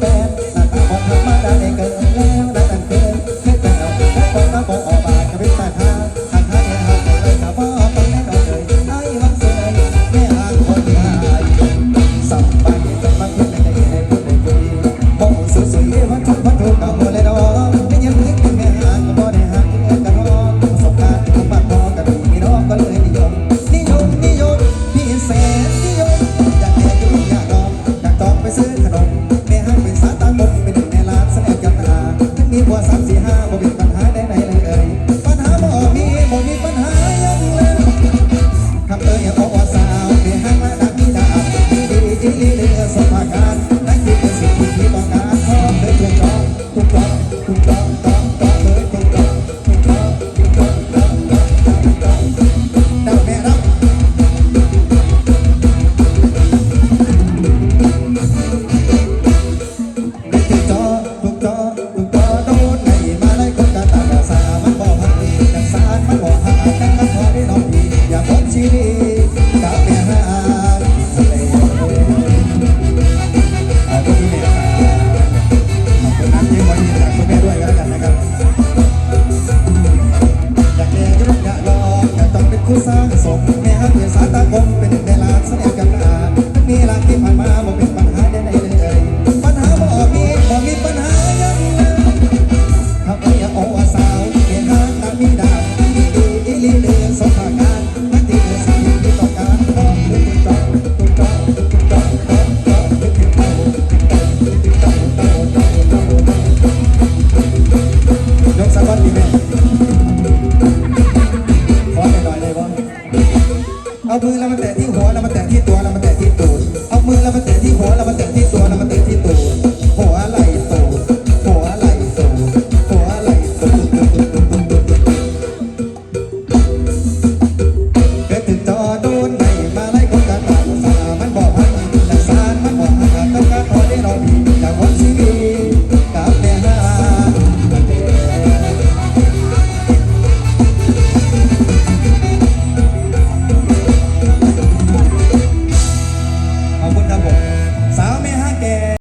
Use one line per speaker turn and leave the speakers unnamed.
bad. on มือนแล้วมาแตะที่หัวแล้วมาแตะที่ตัวแล้วมาแตะที่ตูดเอามือแล้วมาแตะที่หัวแล้วมาแตะที่ตัวแล้วมาแตะ